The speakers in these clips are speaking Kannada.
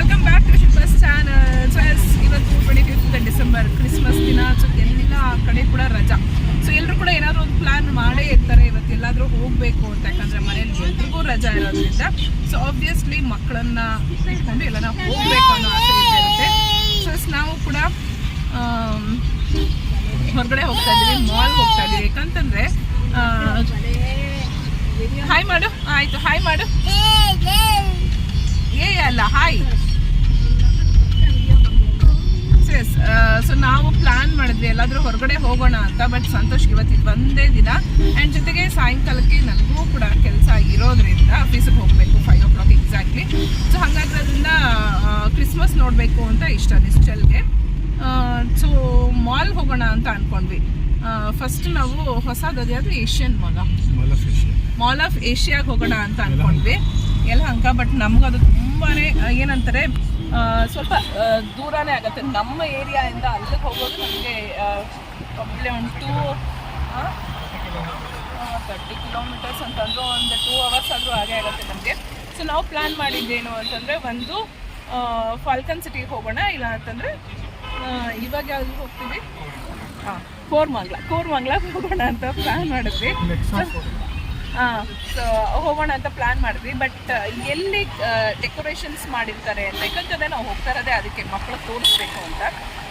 Welcome back to Shilpa's channel so yes ಇವತ್ತು ಟ್ವೆಂಟಿ ಫಿಫ್ತ್ ಡಿಸೆಂಬರ್ ಕ್ರಿಸ್ಮಸ್ ದಿನ ಸೊ ಎಲ್ಲ ಕಡೆ ಕೂಡ ರಜಾ. ಸೊ ಎಲ್ಲರೂ ಕೂಡ ಏನಾದರೂ ಒಂದು ಪ್ಲ್ಯಾನ್ ಮಾಡೇ ಇರ್ತಾರೆ. ಇವತ್ತು ಎಲ್ಲಾದರೂ ಹೋಗಬೇಕು ಅಂತ. ಯಾಕಂದರೆ ಮನೇಲಿ ಎಲ್ರಿಗೂ ರಜಾ ಇರೋದ್ರಿಂದ. ಸೊ ಆಬ್ವಿಯಸ್ಲಿ ಮಕ್ಕಳನ್ನ ಇಟ್ಕೊಂಡು ಎಲ್ಲ ನಾವು ಹೋಗಬೇಕು ಅನ್ನೋ ಆಸೆ ಇರುತ್ತೆ ಸೊ ಎಸ್ ನಾವು ಕೂಡ ಹೊರಗಡೆ ಹೋಗ್ತಾ ಇದ್ದೀವಿ ಮಾಲ್ ಹೋಗ್ತಾ ಇದ್ದೀವಿ. ಯಾಕಂತಂದರೆ ಹಾಯ್ ಮಾಡು. ಆಯಿತು. ಹಾಯ್ ಮಾಡು. ಏ ಅಲ್ಲ. ಹಾಯ್ ಮಾಡಿದ್ವಿ ಎಲ್ಲಾದರೂ ಹೊರಗಡೆ ಹೋಗೋಣ ಅಂತ ಬಟ್ ಸಂತೋಷ್ ಇವತ್ತಿದ್ದು ಒಂದೇ ದಿನ. ಆ್ಯಂಡ್ ಜೊತೆಗೆ ಸಾಯಂಕಾಲಕ್ಕೆ ನನಗೂ ಕೂಡ ಕೆಲಸ ಇರೋದ್ರಿಂದ ಆಫೀಸಿಗೆ ಹೋಗಬೇಕು five o'clock exactly so ಹಾಗಾದ್ರಿಂದ ಕ್ರಿಸ್ಮಸ್ ನೋಡಬೇಕು ಅಂತ ಇಷ್ಟ ನಿಶ್ಚಲ್ಗೆ. ಸೊ ಮಾಲ್ ಹೋಗೋಣ ಅಂತ ಅಂದ್ಕೊಂಡ್ವಿ ಫಸ್ಟ್ ನಾವು ಹೊಸದು ಯಾವುದು ಏಷ್ಯನ್ ಮಾಲ ಮಾಲ್ ಆಫ್ ಏಷ್ಯಾಗೆ ಹೋಗೋಣ ಅಂತ ಅನ್ಕೊಂಡ್ವಿ. ಎಲ್ಲ ಹಂಗ ಬಟ್ ನಮ್ಗೆ ಅದು ತುಂಬಾನೇ ಏನಂತಾರೆ ಸ್ವಲ್ಪ ದೂರನೇ ಆಗುತ್ತೆ. ನಮ್ಮ ಏರಿಯಾದಿಂದ ಅಲ್ಲಿಗೆ ಹೋಗೋದು ನಮಗೆ ಒಬ್ಬಳೆ ಒಂದು ಟೂ ತರ್ಟಿ ಕಿಲೋಮೀಟರ್ಸ್ ಅಂತಂದರೂ ಒಂದು ಟೂ ಅವರ್ಸ್ ಆದರೂ ಹಾಗೆ ಆಗುತ್ತೆ ನಮಗೆ. ಸೊ ನಾವು ಪ್ಲ್ಯಾನ್ ಮಾಡಿದ್ದೇನು ಅಂತಂದರೆ ಒಂದು ಫಾಲ್ಕನ್ ಸಿಟಿಗೆ ಹೋಗೋಣ. ಇಲ್ಲ ಅಂತಂದರೆ ಇವಾಗ ಯಾವ್ದು ಹೋಗ್ತೀವಿ? ಹಾಂ ಕೋರ್ಮಂಗ್ಲ. ಕೋರ್ಮಂಗ್ಲಕ್ಕೆ ಹೋಗೋಣ ಅಂತ ಪ್ಲ್ಯಾನ್ ಮಾಡಿದ್ವಿ. ಸೊ ಹೋಗೋಣ ಅಂತ ಪ್ಲಾನ್ ಮಾಡಿದ್ವಿ ಬಟ್ ಎಲ್ಲಿ ಡೆಕೋರೇಷನ್ಸ್ ಮಾಡಿರ್ತಾರೆ ಅಂತ ಯಾಕಂತಂದ್ರೆ ನಾವು ಹೋಗ್ತಾ ಇರೋದೇ ಅದಕ್ಕೆ ಮಕ್ಕಳು ತೋರಿಸ್ಬೇಕು ಅಂತ.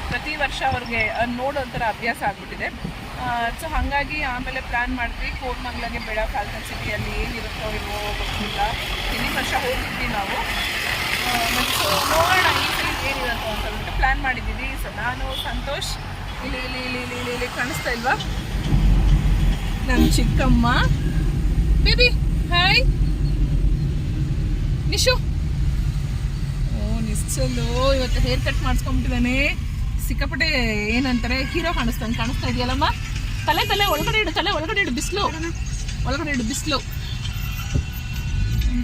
ಪ್ರತಿ ವರ್ಷ ಅವ್ರಿಗೆ ನೋಡೋ ಅಭ್ಯಾಸ ಆಗಿಬಿಟ್ಟಿದೆ. ಸೊ ಹಾಗಾಗಿ ಆಮೇಲೆ ಪ್ಲ್ಯಾನ್ ಮಾಡಿದ್ವಿ, ಕೋರ್ಮಂಗ್ಲಾಗೆ ಬೇಡ ಫಾಲ್ಕನ್ ಸಿಟಿಯಲ್ಲಿ ಏನಿರುತ್ತೋ ಇಲ್ವೋ ಗೊತ್ತಿಲ್ಲ. ಹಿಂದಿನ ವರ್ಷ ಹೋಗಿದ್ವಿ ನಾವು. ಮತ್ತು ನೋಡೋಣ ಈ ಸರಿ ಏನಿರುತ್ತೋ ಅಂತ ಪ್ಲ್ಯಾನ್ ಮಾಡಿದ್ದೀವಿ. ಸೊ ನಾನು, ಸಂತೋಷ್, ಇಲ್ಲಿ ಇಲ್ಲಿ ಇಲ್ಲಿ ಇಲ್ಲಿ ಇಲ್ಲಿ ಕಾಣಿಸ್ತಾ ಇಲ್ವಾ? ನಮ್ಮ ಚಿಕ್ಕಮ್ಮ. Baby hi Nishu oh, Nischal. ಇವತ್ತು ಹೇರ್ ಕಟ್ ಮಾಡಿಸ್ಕೊಂಡ್ಬಿಟ್ಟಿದ್ದಾನೆ. ಸಿಕ್ಕಾಪಟ್ಟೆ ಏನಂತಾರೆ? ಹೀರೋ ಕಾಣಿಸ್ತಾನೆ. ಕಾಣಿಸ್ತಾ ಇದೆಯಲ್ಲಮ್ಮ? ತಲೆ ತಲೆ ಒಳಗಡೆ ಇಡು, ತಲೆ ಒಳಗಡೆ ಇಡು, ಬಿಸಿಲು. ಒಳಗಡೆ ಇಡು, ಬಿಸಿಲು.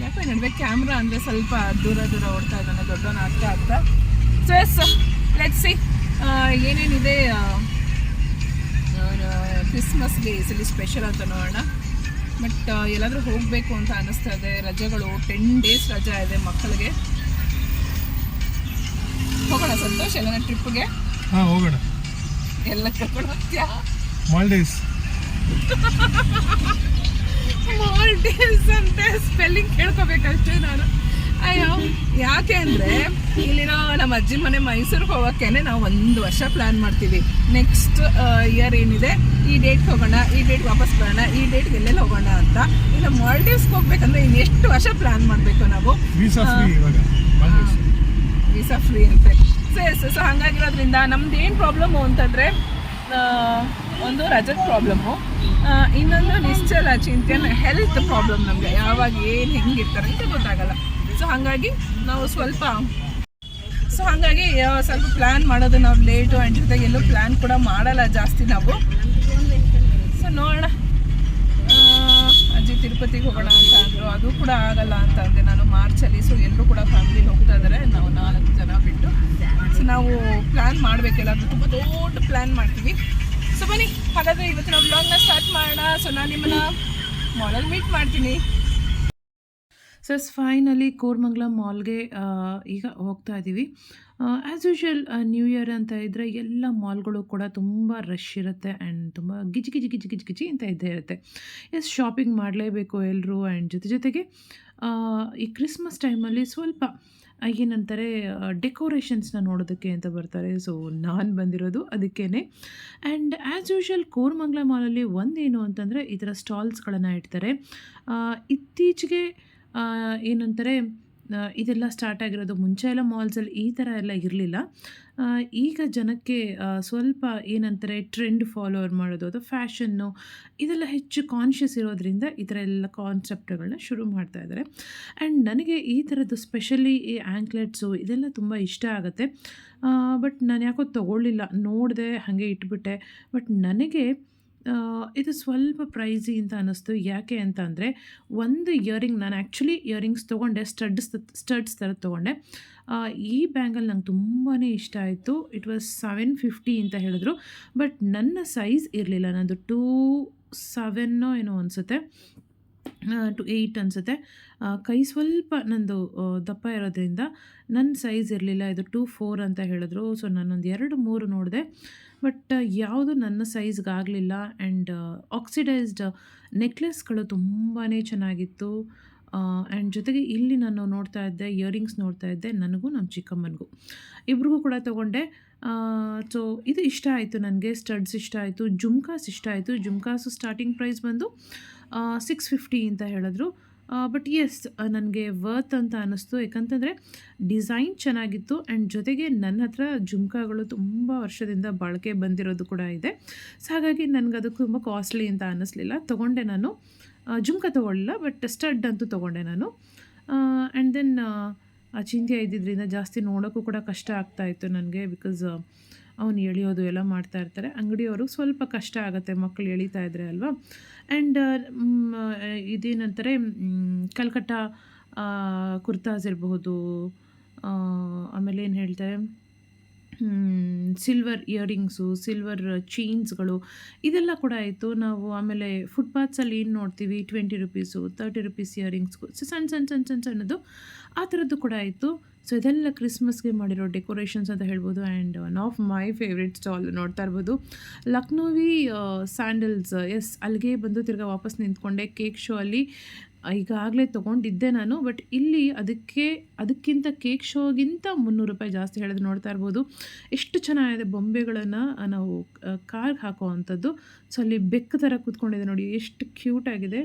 ಯಾಕೆ ನಡುವೆ ಕ್ಯಾಮ್ರಾ ಅಂದರೆ ಸ್ವಲ್ಪ ದೂರ ದೂರ ಓಡ್ತಾ ಇದ್ದಾನೆ. ದೊಡ್ಡವನ ಆಗ್ತಾ ಆಗ್ತಾ ಸೊ ಎಸ್ ಲೆಟ್ ಸಿ ಏನೇನಿದೆ? ಕ್ರಿಸ್ಮಸ್ಗೆ ಈ ಸಲ ಸ್ಪೆಷಲ್ ಅಂತ ನೋಡೋಣ. ಬಟ್ ಎಲ್ಲಾದರೂ ಹೋಗಬೇಕು ಅಂತ ಅನ್ನಿಸ್ತಾ ಇದೆ. ರಜೆಗಳು ಟೆನ್ ಡೇಸ್ ರಜಾ ಇದೆ ಮಕ್ಕಳಿಗೆ. ಹೋಗೋಣ ಸಂತೋಷ್ ಎಲ್ಲ ಟ್ರಿಪ್ಗೆ ಹಾಂ ಹೋಗೋಣ. ಎಲ್ಲ ಕರ್ಕೊಂಡು ಹೋಗ್ತೀಯಾ? ಮಾಲ್ಡೀವ್ಸ್ ಮಾಲ್ಡೀವ್ಸ್ ಅಂತ. ಸ್ಪೆಲ್ಲಿಂಗ್ ಕೇಳ್ಕೋಬೇಕಷ್ಟೇ ನಾನು. ಅಯ್ಯೋ. ಯಾಕೆ ಅಂದರೆ ಇಲ್ಲಿರೋ ನಮ್ಮ ಅಜ್ಜಿ ಮನೆ ಮೈಸೂರಿಗೆ ಹೋಗೋಕ್ಕೇನೆ ನಾವು ಒಂದು ವರ್ಷ ಪ್ಲ್ಯಾನ್ ಮಾಡ್ತೀವಿ. ನೆಕ್ಸ್ಟ್ ಇಯರ್ ಏನಿದೆ ಈ ಡೇಟ್ಗೆ ಹೋಗೋಣ ಈ ಡೇಟ್ ವಾಪಸ್ ಬರೋಣ ಈ ಡೇಟ್ಗೆ ಎಲ್ಲೆಲ್ಲಿ ಹೋಗೋಣ ಅಂತ. ಇನ್ನು ಮಾಲ್ಡೀವ್ಸ್ಗೆ ಹೋಗ್ಬೇಕಂದ್ರೆ ಇನ್ನು ಎಷ್ಟು ವರ್ಷ ಪ್ಲ್ಯಾನ್ ಮಾಡಬೇಕು ನಾವು? ವೀಸಾ ಫ್ರೀ ಅಂತೆ. ಸೊ ಎಸ್ ಸೊ ಹಾಗಾಗಿರೋದ್ರಿಂದ ನಮ್ದು ಏನು ಪ್ರಾಬ್ಲಮ್ಮು ಅಂತಂದರೆ ಒಂದು ರಜದ ಪ್ರಾಬ್ಲಮ್ಮು ಇನ್ನೊಂದು ನಿಶ್ಚಲ ಚಿಂತೆ ಹೆಲ್ತ್ ಪ್ರಾಬ್ಲಮ್ ನಮಗೆ. ಯಾವಾಗ ಏನು ಹೆಂಗಿರ್ತಾರೆ ಅಂತ ಗೊತ್ತಾಗಲ್ಲ. ಸೊ ಹಾಗಾಗಿ ನಾವು ಸ್ವಲ್ಪ ಸೊ ಹಾಗಾಗಿ ಸ್ವಲ್ಪ ಪ್ಲ್ಯಾನ್ ಮಾಡೋದು ನಾವು ಲೇಟು ಆ್ಯಂಡ್ ಜೊತೆಗೆ ಎಲ್ಲೂ ಪ್ಲ್ಯಾನ್ ಕೂಡ ಮಾಡಲ್ಲ ಜಾಸ್ತಿ ನಾವು. ಸೊ ನೋಡೋಣ. ಅಜ್ಜಿ ತಿರುಪತಿಗೆ ಹೋಗೋಣ ಅಂತ ಅಂದರು. ಅದು ಕೂಡ ಆಗಲ್ಲ ಅಂತ ಅಂದೆ ನಾನು ಮಾರ್ಚಲ್ಲಿ. ಸೊ ಎಲ್ಲರೂ ಕೂಡ ಫ್ಯಾಮಿಲಿ ಹೋಗ್ತಾ ಇದ್ದಾರೆ ನಾವು ನಾಲ್ಕು ಜನ ಬಿಟ್ಟು. ಸೊ ನಾವು ಪ್ಲ್ಯಾನ್ ಮಾಡಬೇಕೆಲ್ಲ ತುಂಬ ದೊಡ್ಡ ಪ್ಲ್ಯಾನ್ ಮಾಡ್ತೀವಿ. ಸೊ ಬನ್ನಿ. ಹಾಗಾದರೆ ಇವತ್ತು ನಾವು ಬ್ಲಾಗ್ನ ಸ್ಟಾರ್ಟ್ ಮಾಡೋಣ. ಸೊ ನಾನು ನಿಮ್ಮನ್ನ ಮಾಲಲ್ಲಿ ಮೀಟ್ ಮಾಡ್ತೀನಿ. ಸಸ್ ಫೈನಲಿ ಕೋರ್ಮಂಗ್ಲ ಮಾಲ್ಗೆ ಈಗ ಹೋಗ್ತಾ ಇದ್ದೀವಿ ಆ್ಯಸ್ ಯೂಶ್ವಲ್ ನ್ಯೂ ಇಯರ್ ಅಂತ ಇದ್ದರೆ ಎಲ್ಲ ಮಾಲ್ಗಳು ಕೂಡ ತುಂಬ ರಶ್ ಇರುತ್ತೆ ಆ್ಯಂಡ್ ತುಂಬ ಗಿಜಿ ಗಿಜಿ ಗಿಜಿ ಗಿಜಿ ಗಿಜಿ ಅಂತ ಇದ್ದೇ ಇರುತ್ತೆ. ಎಸ್ ಶಾಪಿಂಗ್ ಮಾಡಲೇಬೇಕು ಎಲ್ಲರೂ ಆ್ಯಂಡ್ ಜೊತೆ ಜೊತೆಗೆ ಈ ಕ್ರಿಸ್ಮಸ್ ಟೈಮಲ್ಲಿ ಸ್ವಲ್ಪ ಏನಂತಾರೆ ಡೆಕೋರೇಷನ್ಸ್ನ ನೋಡೋದಕ್ಕೆ ಅಂತ ಬರ್ತಾರೆ. ಸೊ ನಾನು ಬಂದಿರೋದು ಅದಕ್ಕೇ ಆ್ಯಂಡ್ ಆ್ಯಸ್ ಯೂಶ್ವಲ್ ಕೋರ್ಮಂಗ್ಲ ಮಾಲಲ್ಲಿ ಒಂದೇನು ಅಂತಂದರೆ ಈ ಥರ ಸ್ಟಾಲ್ಸ್ಗಳನ್ನು ಇಡ್ತಾರೆ. ಇತ್ತೀಚೆಗೆ ಏನಂತಾರೆ ಇದೆಲ್ಲ ಸ್ಟಾರ್ಟ್ ಆಗಿರೋದು ಮುಂಚೆ ಎಲ್ಲ ಮಾಲ್ಸಲ್ಲಿ ಈ ಥರ ಎಲ್ಲ ಇರಲಿಲ್ಲ. ಈಗ ಜನಕ್ಕೆ ಸ್ವಲ್ಪ ಏನಂತಾರೆ ಟ್ರೆಂಡ್ ಫಾಲೋವರ್ ಮಾಡೋದು, ಅದು ಫ್ಯಾಷನ್ನು ಇದೆಲ್ಲ ಹೆಚ್ಚು ಕಾನ್ಷಿಯಸ್ ಇರೋದ್ರಿಂದ ಈ ಥರ ಎಲ್ಲ ಕಾನ್ಸೆಪ್ಟ್ಗಳನ್ನ ಶುರು ಮಾಡ್ತಾ ಇದ್ದಾರೆ. ಆ್ಯಂಡ್ ನನಗೆ ಈ ಥರದ್ದು ಸ್ಪೆಷಲಿ ಈ ಆ್ಯಂಕ್ಲೆಟ್ಸು ಇದೆಲ್ಲ ತುಂಬ ಇಷ್ಟ ಆಗುತ್ತೆ. ಬಟ್ ನಾನು ಯಾಕೋ ತೊಗೊಳ್ಳಿಲ್ಲ, ನೋಡಿದೆ ಹಾಗೆ ಇಟ್ಬಿಟ್ಟೆ. ಬಟ್ ನನಗೆ ಇದು ಸ್ವಲ್ಪ ಪ್ರೈಸಿ ಅಂತ ಅನ್ನಿಸ್ತು. ಯಾಕೆ ಅಂತ ಅಂದರೆ, ಒಂದು ಇಯರಿಂಗ್ ನಾನು ಆ್ಯಕ್ಚುಲಿ ಇಯರಿಂಗ್ಸ್ ತೊಗೊಂಡೆ ಸ್ಟಡ್ಸ್ ಸ್ಟಡ್ಸ್ ಥರ ತೊಗೊಂಡೆ. ಈ ಬ್ಯಾಂಗಲ್ ನಂಗೆ ತುಂಬಾ ಇಷ್ಟ ಆಯಿತು. ಇಟ್ ವಾಸ್ ಸೆವೆನ್ ಫಿಫ್ಟಿ ಅಂತ ಹೇಳಿದ್ರು. ಬಟ್ ನನ್ನ ಸೈಜ್ ಇರಲಿಲ್ಲ. ನನ್ನದು ಟೂ ಸೆವೆನ್ನೋ ಏನೋ ಅನಿಸುತ್ತೆ. ಟು ಏಯ್ಟ್ ಅನಿಸುತ್ತೆ. ಕೈ ಸ್ವಲ್ಪ ನಂದು ದಪ್ಪ ಇರೋದ್ರಿಂದ ನನ್ನ ಸೈಜ್ ಇರಲಿಲ್ಲ, ಇದು ಟು ಫೋರ್ ಅಂತ ಹೇಳಿದ್ರು. ಸೊ, ನಾನೊಂದು ಎರಡು ಮೂರು ನೋಡಿದೆ. ಬಟ್, ಯಾವುದು ನನ್ನ ಸೈಜ್ಗೆ ಆಗಲಿಲ್ಲ ಆ್ಯಂಡ್ ಆಕ್ಸಿಡೈಸ್ಡ್ ನೆಕ್ಲೆಸ್ಗಳು ತುಂಬಾ ಚೆನ್ನಾಗಿತ್ತು. ಆ್ಯಂಡ್ ಜೊತೆಗೆ ಇಲ್ಲಿ ನಾನು ನೋಡ್ತಾ ಇದ್ದೆ ಇಯರಿಂಗ್ಸ್ ನೋಡ್ತಾ ಇದ್ದೆ, ನನಗೂ ನಮ್ಮ ಚಿಕ್ಕಮ್ಮನಿಗೂ. ಇಬ್ರಿಗೂ ಕೂಡ ತೊಗೊಂಡೆ. ಸೊ ಇದು ಇಷ್ಟ ಆಯಿತು ನನಗೆ ಸ್ಟಡ್ಸ್ ಇಷ್ಟ ಆಯಿತು, ಜುಮ್ಕಾಸ್ ಇಷ್ಟ ಆಯಿತು. ಜುಮ್ಕಾಸು ಸ್ಟಾರ್ಟಿಂಗ್ ಪ್ರೈಸ್ ಬಂದು ಸಿಕ್ಸ್ ಫಿಫ್ಟಿ ಅಂತ ಹೇಳಿದ್ರು. ಬಟ್ ಎಸ್ ನನಗೆ ವರ್ತ್ ಅಂತ ಅನ್ನಿಸ್ತು. ಯಾಕಂತಂದರೆ ಡಿಸೈನ್ ಚೆನ್ನಾಗಿತ್ತು ಆ್ಯಂಡ್ ಜೊತೆಗೆ ನನ್ನ ಹತ್ರ ಜುಮ್ಕಾಗಳು ತುಂಬ ವರ್ಷದಿಂದ ಬಳಕೆ ಬಂದಿರೋದು ಕೂಡ ಇದೆ. ಸೊ ಹಾಗಾಗಿ ನನಗೆ ಅದು ತುಂಬ ಕಾಸ್ಟ್ಲಿ ಅಂತ ಅನ್ನಿಸ್ಲಿಲ್ಲ. ತೊಗೊಂಡೆ ನಾನು. ಜುಮ್ಕಾ ತೊಗೊಳ್ಳಿಲ್ಲ ಬಟ್ ಸ್ಟಡ್ ಅಂತೂ ತೊಗೊಂಡೆ ನಾನು. ಆ್ಯಂಡ್ ದೆನ್ ಅಚಿಂತ್ಯ ಇದ್ದಿದ್ದರಿಂದ ಜಾಸ್ತಿ ನೋಡೋಕ್ಕೂ ಕೂಡ ಕಷ್ಟ ಆಗ್ತಾ ಇತ್ತು ನನಗೆ ಬಿಕಾಸ್ ಅವನು ಎಳೆಯೋದು ಎಲ್ಲ ಮಾಡ್ತಾ ಇರ್ತಾರೆ. ಅಂಗಡಿಯವರು ಸ್ವಲ್ಪ ಕಷ್ಟ ಆಗುತ್ತೆ ಮಕ್ಕಳು ಎಳಿತಾ ಇದ್ದರೆ ಅಲ್ವಾ? ಆ್ಯಂಡ್ ಇದೇನಂತಾರೆ ಕಲ್ಕಟ್ಟಾ ಕಲ್ಕಟ್ಟ ಕುರ್ತಾಸ್ ಇರಬಹುದು ಆಮೇಲೆ ಏನು ಹೇಳ್ತಾರೆ? ಸಿಲ್ವರ್ ಇಯರಿಂಗ್ಸು ಸಿಲ್ವರ್ ಚೈನ್ಸ್ಗಳು ಇದೆಲ್ಲ ಕೂಡ ಆಯಿತು. ನಾವು ಆಮೇಲೆ ಫುಟ್ಪಾತ್ಸಲ್ಲಿ ಏನು ನೋಡ್ತೀವಿ? ಟ್ವೆಂಟಿ ರುಪೀಸು ತರ್ಟಿ ರುಪೀಸ್ ಇಯರಿಂಗ್ಸ್ಗೂ ಸಣ್ಣ ಸಣ್ಣ ಸಣ್ಣ ಸಣ್ಣ ಸಣ್ಣದು. ಆ ಥರದ್ದು ಕೂಡ ಆಯಿತು. ಸೊ, ಇದೆಲ್ಲ ಕ್ರಿಸ್ಮಸ್ಗೆ ಮಾಡಿರೋ ಡೆಕೋರೇಷನ್ಸ್ ಅಂತ ಹೇಳ್ಬೋದು. And one of my favourite stall ನೋಡ್ತಾ ಇರ್ಬೋದು. ಲಕ್ನೋವಿ ಸ್ಯಾಂಡಲ್ಸ್ ಎಸ್ ಅಲ್ಲಿಗೆ ಬಂದು ತಿರ್ಗಾ ವಾಪಸ್ ನಿಂತ್ಕೊಂಡೆ ಕೇಕ್ ಶೋ ಅಲ್ಲಿ. ಈಗಾಗಲೇ ತೊಗೊಂಡಿದ್ದೆ ನಾನು ಬಟ್ ಇಲ್ಲಿ ಅದಕ್ಕೆ, ಅದಕ್ಕಿಂತ ಕೇಕ್ ಶೋಗಿಂತ ಮುನ್ನೂರು ರೂಪಾಯಿ ಜಾಸ್ತಿ ಹೇಳಿದ್ರು ನೋಡ್ತಾ ಇರ್ಬೋದು. ಎಷ್ಟು ಚೆನ್ನಾಗಿದೆ ಬೊಂಬೆಗಳನ್ನು ನಾವು ಕಾರ್ಗೆ ಹಾಕೋ ಅಂಥದ್ದು ಸೊ ಅಲ್ಲಿ ಬೆಕ್ಕು ಥರ ಕೂತ್ಕೊಂಡಿದೆ ನೋಡಿ, ಎಷ್ಟು ಕ್ಯೂಟ್ ಆಗಿದೆ.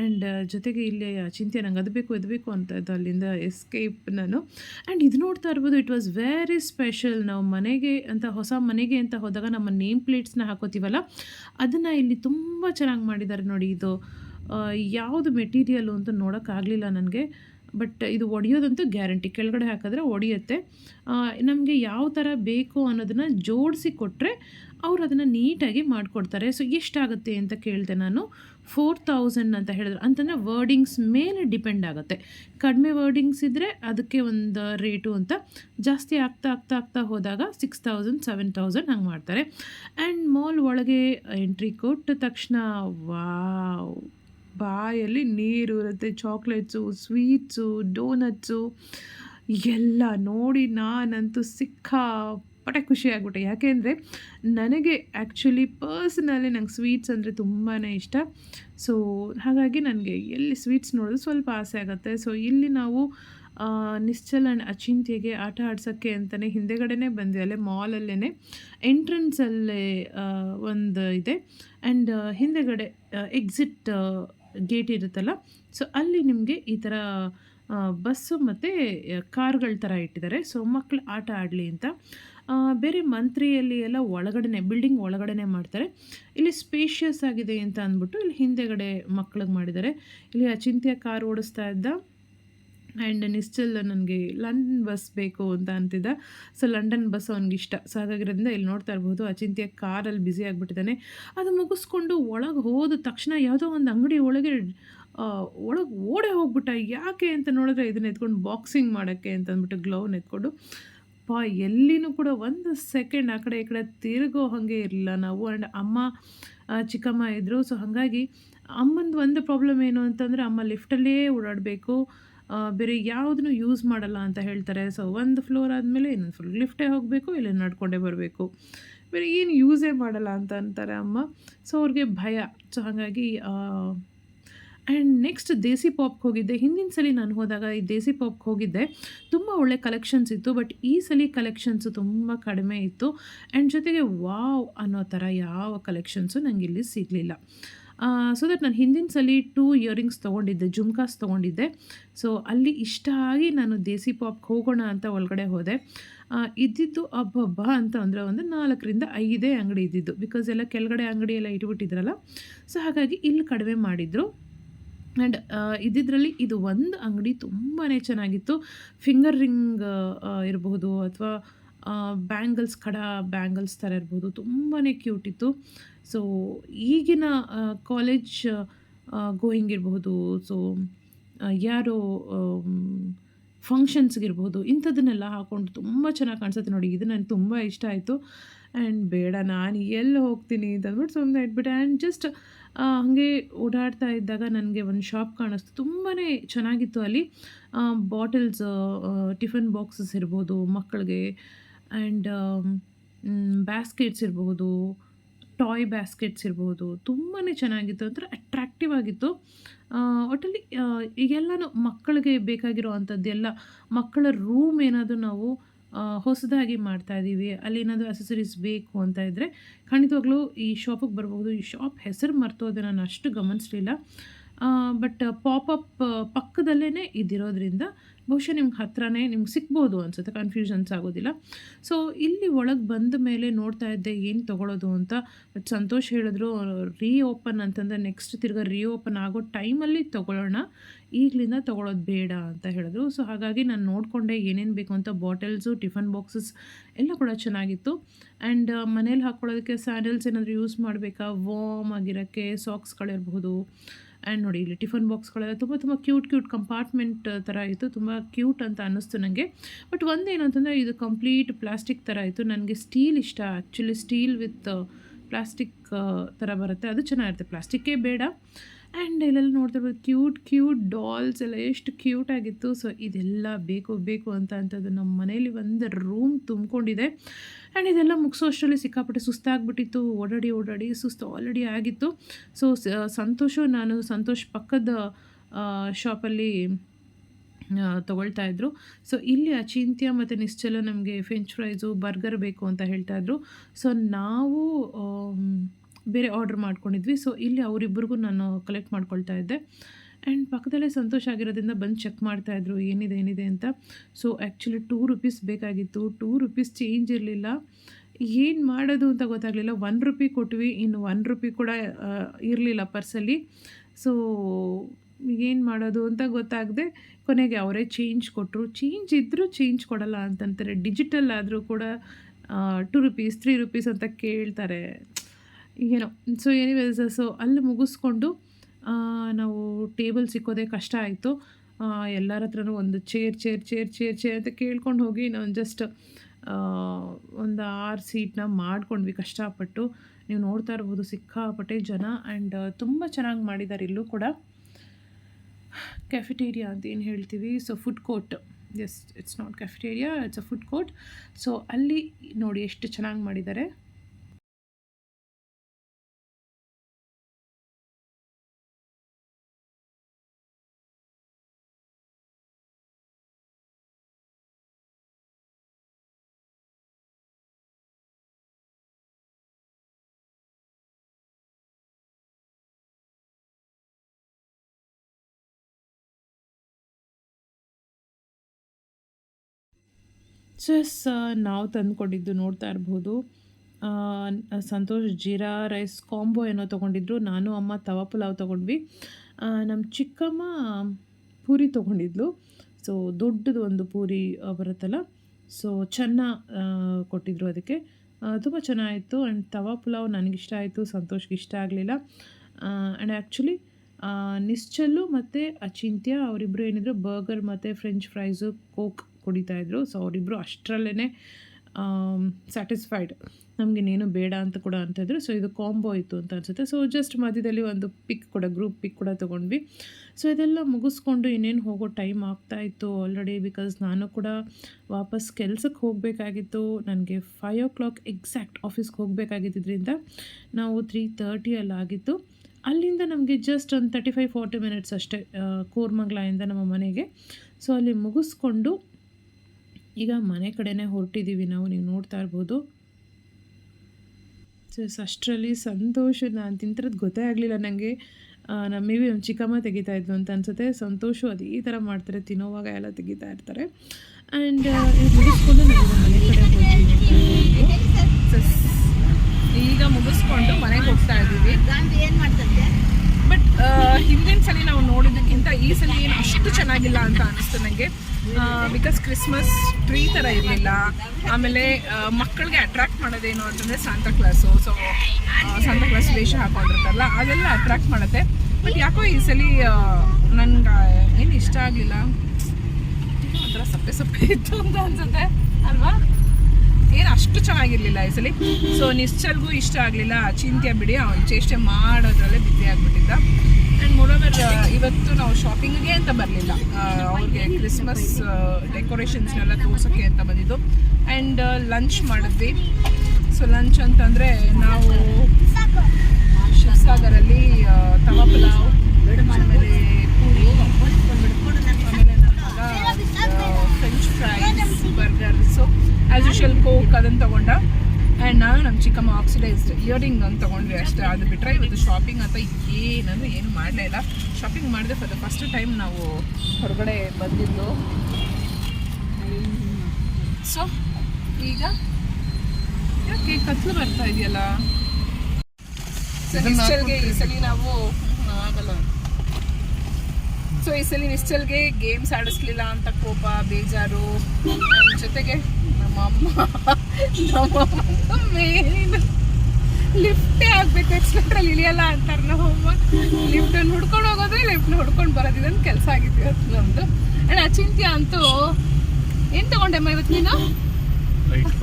ಆ್ಯಂಡ್ ಜೊತೆಗೆ ಇಲ್ಲಿ ಚಿಂತೆ ನಂಗೆ ಅದು ಬೇಕು, ಇದು ಬೇಕು ಅಂತ ಅಲ್ಲಿಂದ ಎಸ್ಕೇಪ್ ನಾನು. ಆ್ಯಂಡ್ ಇದು ನೋಡ್ತಾ ಇರ್ಬೋದು ಇಟ್ ವಾಸ್ ವೆರಿ ಸ್ಪೆಷಲ್ ನಾವು ಮನೆಗೆ ಅಂತ, ಹೊಸ ಮನೆಗೆ ಅಂತ ಹೋದಾಗ ನಮ್ಮ ನೇಮ್ ಪ್ಲೇಟ್ಸ್ನ ಹಾಕೋತೀವಲ್ಲ, ಅದನ್ನು ಇಲ್ಲಿ ತುಂಬ ಚೆನ್ನಾಗಿ ಮಾಡಿದ್ದಾರೆ ನೋಡಿ ಇದು. ಯಾವುದು ಮೆಟೀರಿಯಲ್ಲು ಅಂತ ನೋಡೋಕ್ಕಾಗಲಿಲ್ಲ ನನಗೆ ಬಟ್ ಇದು ಒಡೆಯೋದಂತೂ ಗ್ಯಾರಂಟಿ ಕೆಳಗಡೆ ಹಾಕಿದ್ರೆ ಒಡೆಯುತ್ತೆ. ನಮಗೆ ಯಾವ ಥರ ಬೇಕು ಅನ್ನೋದನ್ನು ಜೋಡಿಸಿ ಕೊಟ್ಟರೆ ಅವ್ರು ಅದನ್ನು ನೀಟಾಗಿ ಮಾಡಿಕೊಡ್ತಾರೆ. ಸೊ ಎಷ್ಟಾಗುತ್ತೆ ಅಂತ ಕೇಳಿದೆ ನಾನು. ಫೋರ್ ತೌಸಂಡ್ ಅಂತ ಹೇಳಿದ್ರು. ಅಂತಂದರೆ ವರ್ಡಿಂಗ್ಸ್ ಮೇಲೆ ಡಿಪೆಂಡ್ ಆಗುತ್ತೆ. ಕಡಿಮೆ ವರ್ಡಿಂಗ್ಸ್ ಇದ್ದರೆ ಅದಕ್ಕೆ ಒಂದು ರೇಟು ಅಂತ. ಜಾಸ್ತಿ ಆಗ್ತಾ ಆಗ್ತಾ ಆಗ್ತಾ ಹೋದಾಗ ಸಿಕ್ಸ್ ತೌಸಂಡ್ ಸೆವೆನ್ ತೌಸಂಡ್ ಹಂಗೆ ಮಾಡ್ತಾರೆ. ಆ್ಯಂಡ್ ಮಾಲ್ ಒಳಗೆ ಎಂಟ್ರಿ ಕೊಟ್ಟ ತಕ್ಷಣ ವಾವ್ ಬಾಯಲ್ಲಿ ನೀರು ಇರುತ್ತೆ ಚಾಕ್ಲೇಟ್ಸು ಸ್ವೀಟ್ಸು ಡೋನಟ್ಸು ಎಲ್ಲ ನೋಡಿ ನಾನಂತೂ ಸಿಕ್ಕಾಪಟ್ಟೆ ಖುಷಿ ಆಗ್ಬಿಟ್ಟೆ. ಯಾಕೆಂದರೆ ನನಗೆ ಆ್ಯಕ್ಚುಲಿ ಪರ್ಸ್ನಲಿ ನಂಗೆ ಸ್ವೀಟ್ಸ್ ಅಂದರೆ ತುಂಬಾ ಇಷ್ಟ. ಸೊ ಹಾಗಾಗಿ ನನಗೆ ಎಲ್ಲಿ ಸ್ವೀಟ್ಸ್ ನೋಡೋದು ಸ್ವಲ್ಪ ಆಸೆ ಆಗುತ್ತೆ. ಸೊ ಇಲ್ಲಿ ನಾವು ನಿಶ್ಚಲ ನಿಶ್ಚಲ್ ಆ್ಯಂಡ್ ಅಚಿಂತ್ಯಗೆ ಆಟ ಆಡ್ಸೋಕ್ಕೆ ಅಂತಲೇ ಹಿಂದೆಗಡೆನೇ ಬಂದ್ವಿ. ಅಲ್ಲೇ ಮಾಲಲ್ಲೇ ಎಂಟ್ರೆನ್ಸಲ್ಲೇ ಒಂದು ಇದೆ. ಆ್ಯಂಡ್ ಹಿಂದೆಗಡೆ ಎಕ್ಸಿಟ್ ಗೇಟ್ ಇರುತ್ತಲ್ಲ? ಸೊ ಅಲ್ಲಿ ನಿಮಗೆ ಈ ಥರ ಬಸ್ಸು ಮತ್ತು ಕಾರ್ಗಳ ಥರ ಇಟ್ಟಿದ್ದಾರೆ. ಸೊ ಮಕ್ಕಳು ಆಟ ಆಡಲಿ ಅಂತ. ಬೇರೆ ಮಂತ್ರಿಯಲ್ಲಿ ಎಲ್ಲ ಒಳಗಡೆ ಬಿಲ್ಡಿಂಗ್ ಒಳಗಡೆ ಮಾಡ್ತಾರೆ. ಇಲ್ಲಿ ಸ್ಪೇಷಿಯಸ್ ಆಗಿದೆ ಅಂತ ಅಂದ್ಬಿಟ್ಟು ಇಲ್ಲಿ ಹಿಂದೆಗಡೆ ಮಕ್ಳಿಗೆ ಮಾಡಿದ್ದಾರೆ. ಇಲ್ಲಿ ಅಚಿಂತ್ಯ ಕಾರ್ ಓಡಿಸ್ತಾ ಇದ್ದ. ಆ್ಯಂಡ್ ನಿಶ್ಚಲ್ ನನಗೆ ಲಂಡನ್ ಬಸ್ ಬೇಕು ಅಂತ ಅಂತಿದ್ದ. ಸೊ, ಲಂಡನ್ ಬಸ್ ಅವ್ನಿಗೆ ಇಷ್ಟ. ಸೊ, ಹಾಗಾಗಿರೋದ್ರಿಂದ ಇಲ್ಲಿ ನೋಡ್ತಾ ಇರ್ಬೋದು, ಅಚಿಂತ್ಯ ಕಾರಲ್ಲಿ ಬ್ಯುಸಿ ಆಗಿಬಿಟ್ಟಿದ್ದಾನೆ. ಅದು ಮುಗಿಸ್ಕೊಂಡು ಒಳಗೆ ಹೋದ ತಕ್ಷಣ ಯಾವುದೋ ಒಂದು ಅಂಗಡಿ ಒಳಗೆ ಒಳಗೆ ಓಡೇ ಹೋಗ್ಬಿಟ್ಟ. ಯಾಕೆ ಅಂತ ನೋಡಿದ್ರೆ ಇದನ್ನ ಎತ್ಕೊಂಡು ಬಾಕ್ಸಿಂಗ್ ಮಾಡೋಕ್ಕೆ ಅಂತ ಅಂದ್ಬಿಟ್ಟು ಗ್ಲೌನ್ ಎತ್ಕೊಂಡು. ಪಾ ಎಲ್ಲಿನೂ ಕೂಡ ಒಂದು ಸೆಕೆಂಡ್ ಆ ಕಡೆ ಈ ಕಡೆ ತಿರುಗೋ ಹಾಗೆ ಇರಲಿಲ್ಲ ನಾವು. ಆ್ಯಂಡ್ ಅಮ್ಮ ಚಿಕ್ಕಮ್ಮ ಇದ್ದರು ಸೊ, ಹಾಗಾಗಿ ಅಮ್ಮಂದು ಒಂದು ಪ್ರಾಬ್ಲಮ್ ಏನು ಅಂತಂದರೆ, ಅಮ್ಮ ಲಿಫ್ಟಲ್ಲೇ ಓಡಾಡಬೇಕು. ಬೇರೆ ಯಾವುದನ್ನು ಯೂಸ್ ಮಾಡಲ್ಲ ಅಂತ ಹೇಳ್ತಾರೆ. ಸೊ ಒಂದು ಫ್ಲೋರ್ ಆದಮೇಲೆ ಇನ್ನೊಂದು ಫ್ಲೋರ್ ಲಿಫ್ಟೇ ಹೋಗಬೇಕು, ಇಲ್ಲ ನಡ್ಕೊಂಡೇ ಬರಬೇಕು. ಬೇರೆ ಏನು ಯೂಸೇ ಮಾಡಲ್ಲ ಅಂತ ಅಂತಾರೆ ಅಮ್ಮ. ಸೊ ಅವ್ರಿಗೆ ಭಯ. ಸೊ ಹಾಗಾಗಿ ಆ್ಯಂಡ್ ನೆಕ್ಸ್ಟ್ ದೇಸಿ ಪಾಪ್ಗೆ ಹೋಗಿದ್ದೆ. ಹಿಂದಿನ ಸಲ ನಾನು ಹೋದಾಗ ಈ ದೇಸಿ ಪಾಪ್ಗೆ ಹೋಗಿದ್ದೆ. ತುಂಬ ಒಳ್ಳೆ ಕಲೆಕ್ಷನ್ಸ್ ಇತ್ತು ಬಟ್ ಈ ಸಲ ಕಲೆಕ್ಷನ್ಸು ತುಂಬ ಕಡಿಮೆ ಇತ್ತು. ಆ್ಯಂಡ್ ಜೊತೆಗೆ ವಾವ್ ಅನ್ನೋ ಥರ ಯಾವ ಕಲೆಕ್ಷನ್ಸು ನನಗೆ ಇಲ್ಲಿ ಸಿಗಲಿಲ್ಲ. ಸೊ ದಟ್ ನಾನು ಹಿಂದಿನ ಸಲ ಟೂ ಇಯರಿಂಗ್ಸ್ ತೊಗೊಂಡಿದ್ದೆ, ಜುಮ್ಕಾಸ್ ತೊಗೊಂಡಿದ್ದೆ. ಸೊ ಅಲ್ಲಿ ಇಷ್ಟ ಆಗಿ ನಾನು ದೇಸಿ ಪಾಪ್ಗೆ ಹೋಗೋಣ ಅಂತ ಒಳಗಡೆ ಹೋದೆ. ಇದ್ದಿದ್ದು ಹಬ್ಬ ಅಂತ ಅಂದರೆ ಒಂದು ನಾಲ್ಕರಿಂದ ಐದೇ ಅಂಗಡಿ ಇದ್ದಿದ್ದು ಬಿಕಾಸ್ ಎಲ್ಲ ಕೆಳಗಡೆ ಅಂಗಡಿ ಎಲ್ಲ ಇಟ್ಬಿಟ್ಟಿದ್ರಲ್ಲ. ಸೊ ಹಾಗಾಗಿ ಇಲ್ಲಿ ಕಡಿಮೆ ಮಾಡಿದರು. ಆ್ಯಂಡ್ ಇದ್ದಿದ್ರಲ್ಲಿ ಇದು ಒಂದು ಅಂಗಡಿ ತುಂಬಾ ಚೆನ್ನಾಗಿತ್ತು. ಫಿಂಗರ್ ರಿಂಗ್ ಇರಬಹುದು ಅಥವಾ ಬ್ಯಾಂಗಲ್ಸ್, ಕಡ ಬ್ಯಾಂಗಲ್ಸ್ ಥರ ಇರ್ಬೋದು. ತುಂಬಾ ಕ್ಯೂಟ್ ಇತ್ತು. ಸೊ ಈಗಿನ ಕಾಲೇಜ್ ಗೋಯಿಂಗ್ ಇರಬಹುದು ಸೊ ಯಾರು ಫಂಕ್ಷನ್ಸ್ಗಿರ್ಬೋದು ಇಂಥದ್ದನ್ನೆಲ್ಲ ಹಾಕ್ಕೊಂಡು ತುಂಬ ಚೆನ್ನಾಗಿ ಕಾಣಿಸುತ್ತೆ ನೋಡಿ. ಇದು ನನಗೆ ತುಂಬ ಇಷ್ಟ ಆಯಿತು. ಆ್ಯಂಡ್ ಬೇಡ, ನಾನು ಎಲ್ಲಿ ಹೋಗ್ತೀನಿ ಅಂತ ಅಂದ್ಬಿಟ್ಟು ಸುಮ್ಮನೆ ಇಟ್ಬಿಟ್ಟೆ ಆ್ಯಂಡ್ ಜಸ್ಟ್ ಹಾಗೆ ಓಡಾಡ್ತಾ ಇದ್ದಾಗ ನನಗೆ ಒಂದು ಶಾಪ್ ಕಾಣಿಸ್ತು. ತುಂಬಾ ಚೆನ್ನಾಗಿತ್ತು ಅಲ್ಲಿ. ಬಾಟಲ್ಸ್ ಟಿಫನ್ ಬಾಕ್ಸಸ್ ಇರ್ಬೋದು ಮಕ್ಕಳಿಗೆ. ಆ್ಯಂಡ್ ಬ್ಯಾಸ್ಕೆಟ್ಸ್ ಇರಬಹುದು ಟಾಯ್ ಬ್ಯಾಸ್ಕೆಟ್ಸ್ ಇರ್ಬೋದು ತುಂಬಾ ಚೆನ್ನಾಗಿತ್ತು. ಒಂಥರ ಅಟ್ರ್ಯಾಕ್ಟಿವ್ ಆಗಿತ್ತು. ಒಟ್ಟಲ್ಲಿ ಈಗೆಲ್ಲನೂ ಮಕ್ಕಳಿಗೆ ಬೇಕಾಗಿರೋ ಅಂಥದ್ದೆಲ್ಲ ಮಕ್ಕಳ ರೂಮ್ ಏನಾದರೂ ನಾವು ಹೊಸದಾಗಿ ಮಾಡ್ತಾ ಇದ್ದೀವಿ ಅಲ್ಲಿ ಏನಾದರೂ ಅಸೆಸರೀಸ್ ಬೇಕು ಅಂತ ಇದ್ದರೆ ಖಂಡಿತವಾಗ್ಲೂ ಈ ಶಾಪಿಗೆ ಬರ್ಬೋದು ಈ ಶಾಪ್ ಹೆಸರು ಮರ್ತೋದೆ ನಾನು ಅಷ್ಟು ಗಮನಿಸಲಿಲ್ಲ. ಬಟ್ ಪಾಪಪ್ ಪಕ್ಕದಲ್ಲೇ ಇದಿರೋದ್ರಿಂದ ಬಹುಶಃ ನಿಮ್ಗೆ ಹತ್ರನೇ ನಿಮ್ಗೆ ಸಿಗ್ಬೋದು ಅನ್ಸುತ್ತೆ ಕನ್ಫ್ಯೂಷನ್ಸ್ ಆಗೋದಿಲ್ಲ. ಸೊ ಇಲ್ಲಿ ಒಳಗೆ ಬಂದ ಮೇಲೆ ನೋಡ್ತಾ ಇದ್ದೆ ಏನು ತೊಗೊಳೋದು ಅಂತ ಬಟ್ ಸಂತೋಷ್ ಹೇಳಿದ್ರು ರೀ ಓಪನ್ ಅಂತಂದರೆ ನೆಕ್ಸ್ಟ್ ತಿರ್ಗಾ ರೀ ಓಪನ್ ಆಗೋ ಟೈಮಲ್ಲಿ ತೊಗೊಳ್ಳೋಣ ಈಗಲಿಂದ ತೊಗೊಳೋದು ಬೇಡ ಅಂತ ಹೇಳಿದ್ರು. ಸೊ ಹಾಗಾಗಿ ನಾನು ನೋಡಿಕೊಂಡೆ ಏನೇನು ಬೇಕು ಅಂತ ಬಾಟಲ್ಸು ಟಿಫನ್ ಬಾಕ್ಸಸ್ ಎಲ್ಲ ಕೂಡ ಚೆನ್ನಾಗಿತ್ತು. ಆ್ಯಂಡ್ ಮನೇಲಿ ಹಾಕ್ಕೊಳ್ಳೋದಕ್ಕೆ ಸ್ಯಾಂಡಲ್ಸ್ ಏನಾದರೂ ಯೂಸ್ ಮಾಡಬೇಕಾ? ವಾಮ್ ಆಗಿರೋಕ್ಕೆ ಸಾಕ್ಸ್ಗಳಿರಬಹುದು ಆ್ಯಂಡ್ ನೋಡಿ, ಇಲ್ಲಿ ಟಿಫನ್ ಬಾಕ್ಸ್ಗಳೆಲ್ಲ ತುಂಬ ತುಂಬ ಕ್ಯೂಟ್ ಕ್ಯೂಟ್ ಕಂಪಾರ್ಟ್ಮೆಂಟ್ ಥರ ಇತ್ತು. ತುಂಬ ಕ್ಯೂಟ್ ಅಂತ ಅನ್ನಿಸ್ತು ನನಗೆ ಬಟ್ ಒಂದೇನಂತಂದರೆ, ಇದು ಕಂಪ್ಲೀಟ್ ಪ್ಲಾಸ್ಟಿಕ್ ಥರ ಇತ್ತು. ನನಗೆ ಸ್ಟೀಲ್ ಇಷ್ಟ. ಆ್ಯಕ್ಚುಲಿ ಸ್ಟೀಲ್ ವಿತ್ ಪ್ಲಾಸ್ಟಿಕ್ ಥರ ಬರುತ್ತೆ. ಅದು ಚೆನ್ನಾಗಿರುತ್ತೆ. ಪ್ಲಾಸ್ಟಿಕ್ಕೇ ಬೇಡ. ಆ್ಯಂಡ್ ಇಲ್ಲೆಲ್ಲ ನೋಡ್ತಿರ್ಬೋದು ಕ್ಯೂಟ್ ಕ್ಯೂಟ್ ಡಾಲ್ಸ್ ಎಲ್ಲ ಎಷ್ಟು ಕ್ಯೂಟ್ ಆಗಿತ್ತು. ಸೊ ಇದೆಲ್ಲ ಬೇಕು ಬೇಕು ಅಂತ ಅಂಥದ್ದು ನಮ್ಮ ಮನೇಲಿ ಒಂದು ರೂಮ್ ತುಂಬಿಕೊಂಡಿದೆ. ಆ್ಯಂಡ್ ಇದೆಲ್ಲ ಮುಗಿಸೋಷ್ಟರಲ್ಲಿ ಸಿಕ್ಕಾಪಟ್ಟೆ ಸುಸ್ತಾಗ್ಬಿಟ್ಟಿತ್ತು. ಓಡಾಡಿ ಓಡಾಡಿ ಸುಸ್ತು ಆಲ್ರೆಡಿ ಆಗಿತ್ತು. ಸೊ, ಸಂತೋಷ ನಾನು ಸಂತೋಷ್ ಪಕ್ಕದ ಶಾಪಲ್ಲಿ ತೊಗೊಳ್ತಾ ಇದ್ರು. ಸೊ ಇಲ್ಲಿ ಅಚಿಂತ್ಯ ಮತ್ತು ನಿಶ್ಚಲ ನಮಗೆ ಫ್ರೆಂಚ್ ಫ್ರೈಸು ಬರ್ಗರ್ ಬೇಕು ಅಂತ ಹೇಳ್ತಾ ಇದ್ರು. ಸೊ ನಾವು ಬೇರೆ ಆರ್ಡ್ರ್ ಮಾಡ್ಕೊಂಡಿದ್ವಿ. ಸೊ ಇಲ್ಲಿ ಅವರಿಬ್ಬರಿಗೂ ನಾನು ಕಲೆಕ್ಟ್ ಮಾಡ್ಕೊಳ್ತಾ ಇದ್ದೆ. ಆ್ಯಂಡ್ ಪಕ್ಕದಲ್ಲೇ ಸಂತೋಷ ಆಗಿರೋದ್ರಿಂದ ಬಂದು ಚೆಕ್ ಮಾಡ್ತಾಯಿದ್ರು ಏನಿದೆ ಏನಿದೆ ಅಂತ. ಸೊ ಆ್ಯಕ್ಚುಲಿ ಟೂ ರುಪೀಸ್ ಬೇಕಾಗಿತ್ತು. ಟೂ ರುಪೀಸ್ ಚೇಂಜ್ ಇರಲಿಲ್ಲ. ಏನು ಮಾಡೋದು ಅಂತ ಗೊತ್ತಾಗಲಿಲ್ಲ. ಒನ್ ರುಪಿ ಕೊಟ್ವಿ. ಇನ್ನು ಒನ್ ರುಪಿ ಕೂಡ ಇರಲಿಲ್ಲ ಪರ್ಸಲ್ಲಿ ಸೊ ಏನು ಮಾಡೋದು ಅಂತ ಗೊತ್ತಾಗದೆ ಕೊನೆಗೆ ಅವರೇ ಚೇಂಜ್ ಕೊಟ್ಟರು ಚೇಂಜ್ ಇದ್ದರೂ ಚೇಂಜ್ ಕೊಡಲ್ಲ ಅಂತಂತಾರೆ. ಡಿಜಿಟಲ್ ಆದರೂ ಕೂಡ ಟು ರುಪೀಸ್ ತ್ರೀ ರುಪೀಸ್ ಅಂತ ಕೇಳ್ತಾರೆ. ಏನೋ ಸೊ ಎನಿವೇಸ್ ಸೊ ಅಲ್ಲಿ ಮುಗಿಸ್ಕೊಂಡು ನಾವು ಟೇಬಲ್ ಸಿಕ್ಕೋದೇ ಕಷ್ಟ ಆಯಿತು. ಎಲ್ಲರ ಹತ್ರನೂ ಒಂದು chair chair chair chair chair ಅಂತ ಕೇಳ್ಕೊಂಡು ಹೋಗಿ ನಾವು ಜಸ್ಟ್ ಒಂದು ಆರು ಸೀಟ್ನ ಮಾಡ್ಕೊಂಡ್ವಿ ಕಷ್ಟಪಟ್ಟು. ನೀವು ನೋಡ್ತಾ ಇರ್ಬೋದು, ಸಿಕ್ಕಾಪಟ್ಟೆ ಜನ ಆ್ಯಂಡ್ ತುಂಬ ಚೆನ್ನಾಗಿ ಮಾಡಿದ್ದಾರೆ ಇಲ್ಲೂ ಕೂಡ. ಕೆಫಿಟೇರಿಯಾ ಅಂತ ಏನು ಹೇಳ್ತೀವಿ? So food court yes it's not cafeteria it's a food court so ಅಲ್ಲಿ ನೋಡಿ ಎಷ್ಟು ಚೆನ್ನಾಗಿ ಮಾಡಿದ್ದಾರೆ ಸೊ ಎಸ್ ನಾವು ತಂದುಕೊಂಡಿದ್ದು ನೋಡ್ತಾ ಇರ್ಬೋದು. ಸಂತೋಷ್ ಜೀರಾ ರೈಸ್ ಕಾಂಬೋ ಏನೋ ತೊಗೊಂಡಿದ್ರು. ನಾನು, ಅಮ್ಮ ತವಾ ಪುಲಾವ್ ತೊಗೊಂಡ್ವಿ. ನಮ್ಮ ಚಿಕ್ಕಮ್ಮ ಪೂರಿ ತೊಗೊಂಡಿದ್ಲು. ಸೊ ದೊಡ್ಡದು ಒಂದು ಪೂರಿ ಬರುತ್ತಲ್ಲ? ಸೊ ಚೆನ್ನ ಕೊಟ್ಟಿದ್ರು ಅದಕ್ಕೆ. ತುಂಬ ಚೆನ್ನಾಗಿತ್ತು. ಆ್ಯಂಡ್ ತವಾ ಪುಲಾವ್ ನನಗಿಷ್ಟ ಆಯಿತು. ಸಂತೋಷ್ಗೆ ಇಷ್ಟ ಆಗಲಿಲ್ಲ. ಆ್ಯಂಡ್ ಆ್ಯಕ್ಚುಲಿ ನಿಶ್ಚಲ್ಲು ಮತ್ತು ಅಚಿಂತ್ಯ ಅವರಿಬ್ಬರು ಏನಿದ್ರು ಬರ್ಗರ್ ಮತ್ತು ಫ್ರೆಂಚ್ ಫ್ರೈಸು ಕೋಕ್ ಕುಡಿತಾಯಿದ್ರು ಸೊ ಅವರಿಬ್ಬರು ಅಷ್ಟರಲ್ಲೇ ಸ್ಯಾಟಿಸ್ಫೈಡ್ ನಮಗಿನ್ನೇನು ಬೇಡ ಅಂತ ಕೂಡ ಅಂತಿದ್ರು. ಸೊ ಇದು ಕಾಂಬೋ ಇತ್ತು ಅಂತ ಅನಿಸುತ್ತೆ. ಸೊ ಜಸ್ಟ್ ಮಧ್ಯದಲ್ಲಿ ಒಂದು ಪಿಕ್ ಕೂಡ ಗ್ರೂಪ್ ಪಿಕ್ ಕೂಡ ತೊಗೊಂಡ್ವಿ. ಸೊ ಇದೆಲ್ಲ ಮುಗಿಸ್ಕೊಂಡು ಇನ್ನೇನು ಹೋಗೋ ಟೈಮ್ ಆಗ್ತಾ ಇತ್ತು ಆಲ್ರೆಡಿ ಬಿಕಾಸ್ ನಾನು ಕೂಡ ವಾಪಸ್ ಕೆಲಸಕ್ಕೆ ಹೋಗಬೇಕಾಗಿತ್ತು. ನನಗೆ ಫೈವ್ ಓ ಕ್ಲಾಕ್ ಎಕ್ಸಾಕ್ಟ್ ಆಫೀಸ್ಗೆ ಹೋಗಬೇಕಾಗಿದ್ದರಿಂದ ನಾವು ತ್ರೀ ತರ್ಟಿಯಲ್ಲಿ ಆಗಿತ್ತು ಅಲ್ಲಿಂದ ನಮಗೆ ಜಸ್ಟ್ ಒಂದು ತರ್ಟಿ ಫೈವ್ ಫೋರ್ಟಿ ಮಿನಿಟ್ಸ್ ಅಷ್ಟೇ ಕೂರ್ಮಂಗ್ಲಾಯಿಂದ ನಮ್ಮ ಮನೆಗೆ. ಸೊ ಅಲ್ಲಿ ಮುಗಿಸ್ಕೊಂಡು ಈಗ ಮನೆ ಕಡೆನೇ ಹೊರಟಿದ್ದೀವಿ ನಾವು, ನೀವು ನೋಡ್ತಾ ಇರ್ಬೋದು. ಸೊ ಅಷ್ಟರಲ್ಲಿ ಸಂತೋಷ, ನಾನು ತಿಂತಿರೋದು ಗೊತ್ತೇ ಆಗಲಿಲ್ಲ ನನಗೆ ನಮ್ಮ ಮೇ ಬಿ ನಮ್ಮ ಚಿಕ್ಕಮ್ಮ ತೆಗಿತಾ ಇದ್ವು ಅಂತ ಅನ್ಸುತ್ತೆ. ಸಂತೋಷು ಅದೇ ಥರ ಮಾಡ್ತಾರೆ, ತಿನ್ನೋವಾಗ ಎಲ್ಲ ತೆಗಿತಾ ಇರ್ತಾರೆ. ಆ್ಯಂಡ್ ಮುಗಿಸ್ಕೊಂಡು ಮನೆ ಕಡೆ ಹೋದ್ವಿ ಈಗ ಮುಗಿಸ್ಕೊಂಡು ಮನೆಗೆ ಹೋಗ್ತಾ ಇದ್ದೀವಿ. ಬಟ್ ಹಿಂದಿನ ಸಲ ನಾವು ನೋಡಿದ್ದಕ್ಕಿಂತ ಈ ಸಲ ಏನು ಅಷ್ಟು ಚೆನ್ನಾಗಿಲ್ಲ ಅಂತ ಅನಿಸ್ತು ನನಗೆ ಬಿಕಾಸ್ ಕ್ರಿಸ್ಮಸ್ ಟ್ರೀ ಥರ ಇರಲಿಲ್ಲ. ಆಮೇಲೆ ಮಕ್ಕಳಿಗೆ ಅಟ್ರಾಕ್ಟ್ ಮಾಡೋದೇನು ಅಂತಂದರೆ Santa Claus so Santa Claus ವೇಷ ಹಾಕೊಂಡಿರ್ತಾರಲ್ಲ, ಅದೆಲ್ಲ ಅಟ್ರಾಕ್ಟ್ ಮಾಡುತ್ತೆ. ಬಟ್ ಯಾಕೋ ಈ ಸಲ ನನ್ಗೆ ಏನು ಇಷ್ಟ ಆಗಲಿಲ್ಲ. ಒಂಥರ ಸಪ್ಪೆ ಸಪ್ಪೆ ಇತ್ತು ಅಂತ ಅನ್ಸುತ್ತೆ, ಅಲ್ವಾ? ಏನು ಅಷ್ಟು ಚೆನ್ನಾಗಿರಲಿಲ್ಲ ಈ ಸಲ. ಸೊ ನಿಶ್ಚಲ್ಗೂ ಇಷ್ಟ ಆಗಲಿಲ್ಲ. ಚಿಂತೆ ಬಿಡಿ, ಅವ್ನು ಚೇಷ್ಟೆ ಮಾಡೋದ್ರಲ್ಲೇ ಬಿಸಿ ಆಗಿಬಿಟ್ಟಿದ್ದ. ಆ್ಯಂಡ್ ಮೋರೋವರ್ ಇವತ್ತು ನಾವು ಶಾಪಿಂಗಿಗೆ ಅಂತ ಬರಲಿಲ್ಲ. ಅವ್ರಿಗೆ ಕ್ರಿಸ್ಮಸ್ ಡೆಕೋರೇಷನ್ಸ್ನೆಲ್ಲ ತೋರ್ಸೋಕ್ಕೆ ಅಂತ ಬಂದಿದ್ದು. ಆ್ಯಂಡ್ ಲಂಚ್ ಮಾಡಿದ್ವಿ. ಸೊ ಲಂಚ್ ಅಂತಂದರೆ ನಾವು ಶಿವಸಾಗರಲ್ಲಿ ತವಾ ಆಮೇಲೆ ಪೂರಿ ಆಮೇಲೆ ನನ್ನ ಮಗ French fries burgers as usual coke ಅದನ್ನು ತೊಗೊಂಡ ಆ್ಯಂಡ್ ನಾನು ನಮ್ಮ ಚಿಕ್ಕಮ್ಮ ಆಕ್ಸಿಡೈಸ್ಡ್ ಇಯರಿಂಗ್ ಅಂತ ತೊಗೊಂಡ್ವಿ ಅಷ್ಟೇ. ಅದು ಬಿಟ್ಟರೆ ಇವತ್ತು ಶಾಪಿಂಗ್ ಅಂತ ಏನಂದ್ರೆ ಏನು ಮಾಡಲೇ ಇಲ್ಲ. ಶಾಪಿಂಗ್ ಮಾಡಿದೆ ಫಾರ್ ದ ಫಸ್ಟ್ ಟೈಮ್ ನಾವು ಹೊರಗಡೆ ಬಂದಿದ್ದು. ಸೊ ಈಗ ಯಾಕೆ ಕತ್ಲು ಬರ್ತಾ ಇದೆಯಲ್ಲ? ಈ ನಾವು ಆಗಲ್ಲ. ಸೊ ಈ ಸಲ ನಿಶ್ಚಲ್ಗೆ ಗೇಮ್ಸ್ ಆಡಿಸ್ಲಿಲ್ಲ ಅಂತ ಕೋಪ, ಬೇಜಾರು. ಜೊತೆಗೆ ನಮ್ಮ ಅಮ್ಮ, ನಮ್ಮ ಮೇಲಿನ ಲಿಫ್ಟೇ ಆಗ್ಬೇಕು ಅಲ್ಲಿ ಇಳಿಯಲ್ಲ ಅಂತಾರೆ. ಲಿಫ್ಟ್ ಲಿಫ್ಟನ್ನು ಹುಡ್ಕೊಂಡು ಹೋಗೋದ್ರೆ ಲಿಫ್ಟ್ನ ಹುಡ್ಕೊಂಡು ಬರೋದು ಇದೊಂದು ಕೆಲಸ ಆಗಿತ್ತು ಇವತ್ತು ನಮ್ಮದು ಅಣ್ಣ ಅಚಿಂತ್ಯ ಅಂತೂ ಏನು ತಗೊಂಡೆಮ್ಮ ಇವತ್ತು ನೀನು?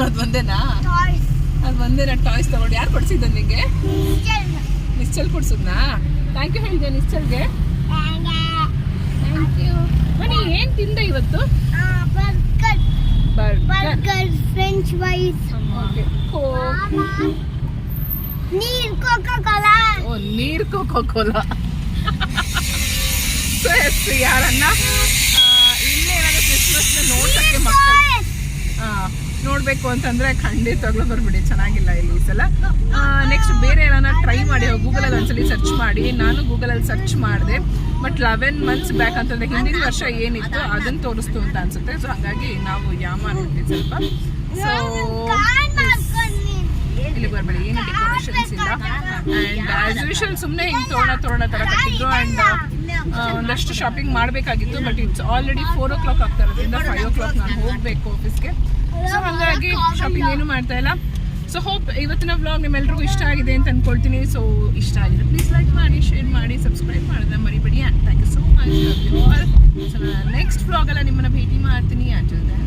ಅದು ಒಂದೇನಾ? ಅದು ಒಂದೇನಾ ಟಾಯ್ಸ್ ತಗೊಂಡು? ಯಾರು ಕೊಡ್ಸಿದ್ದ ನಿಂಗೆ? ನಿಶ್ಚಲ್. ಕೊಡ್ಸದ್ನಾ? ಥ್ಯಾಂಕ್ ಯು ಹೇಳಿದೆ ನಿಶ್ಚಲ್ಗೆ? ಥ್ಯಾಂಕ್ ಯು ಮನಿ ಏನು ತಿಂದೆ ಇವತ್ತು? ಬರ್ಗರ್ ಫ್ರೆಂಚ್ ಫ್ರೈಸ್ ಓಕೆ ನೀರ್ ಕೋಕೋ ಕೋಲಾ ಓ ನೀರು ಕೋಕೋ ಕೋಲಾ ಸೊ ಎಸ್ ಯಾರನ್ನ ಆ, ಕ್ರಿಸ್ಮಸ್ ನೋಡ್ಸಕ್ಕೆ ಮಕ್ಕಳು. ನೋಡ್ಬೇಕು ಅಂತಂದ್ರೆ ಖಂಡಿತವಾಗ್ಲೂ ಬರ್ಬಿಡಿ ಚೆನ್ನಾಗಿಲ್ಲ ಇಲ್ಲಿ ಈ ಸಲ. ನೆಕ್ಸ್ಟ್ ಬೇರೆ ಏನಾರ ಟ್ರೈ ಮಾಡಿ ಗೂಗಲಲ್ಲಿ ಒಂದ್ಸಲಿ ಸರ್ಚ್ ಮಾಡಿ. ನಾನು ಗೂಗಲಲ್ಲಿ ಸರ್ಚ್ ಮಾಡಿದೆ. ಬಟ್ ಲೆವೆನ್ ಮಂತ್ಸ್ ಬ್ಯಾಕ್ ಅಂತಂದ್ರೆ ಹಿಂದಿನ ವರ್ಷ ಏನಿತ್ತು ಅದನ್ನ ತೋರಿಸ್ತು ಅಂತ ಅನ್ಸುತ್ತೆ. ಸೊ ಹಾಗಾಗಿ ನಾವು ಯಾಮ ನೋಡ್ತೀವಿ ಸ್ವಲ್ಪ. ಸೊ ಇಲ್ಲಿ ಬರಬೇಡಿ. ಏನು ಡೆಕೋರೇಷನ್ಸ್ ಇಲ್ಲ. ಆ್ಯಂಡ್ ಆಸ್ ಯೂಶಲ್ ಸುಮ್ಮನೆ ಹಿಂಗೆ ತೋರಣ ತೋರಣ ಥರ ಕಟ್ಟಿದ್ರು ಆ್ಯಂಡ್ ಒಂದಷ್ಟು ಶಾಪಿಂಗ್ ಮಾಡಬೇಕಾಗಿತ್ತು but it's already four o'clock ಆಗ್ತಾ ಇರೋದ್ರಿಂದ ಫೈವ್ ಓ ಕ್ಲಾಕ್ ನಾನು ಹೋಗಬೇಕು ಆಫೀಸ್ಗೆ ಸೊ ಹಾಗಾಗಿ ಶಾಪಿಂಗ್ ಏನು ಮಾಡ್ತಾ ಇಲ್ಲ. ಸೊ ಹೋಪ್ ಇವತ್ತಿನ ವ್ಲಾಗ್ ನಿಮ್ಮೆಲ್ಲರಿಗೂ ಇಷ್ಟ ಆಗಿದೆ ಅಂತ ಅಂದ್ಕೊಳ್ತೀನಿ ಸೊ ಇಷ್ಟ ಆಗಿದೆ ಪ್ಲೀಸ್ ಲೈಕ್ ಮಾಡಿ ಶೇರ್ ಮಾಡಿ ಸಬ್ಸ್ಕ್ರೈಬ್ ಮಾಡಿದ್ರೆ ಮರಿಬೇಡಿ. And thank you so much so ನಾನು ನೆಕ್ಸ್ಟ್ ವ್ಲಾಗೆಲ್ಲ ನಿಮ್ಮನ್ನು ಭೇಟಿ ಮಾಡ್ತೀನಿ. Until then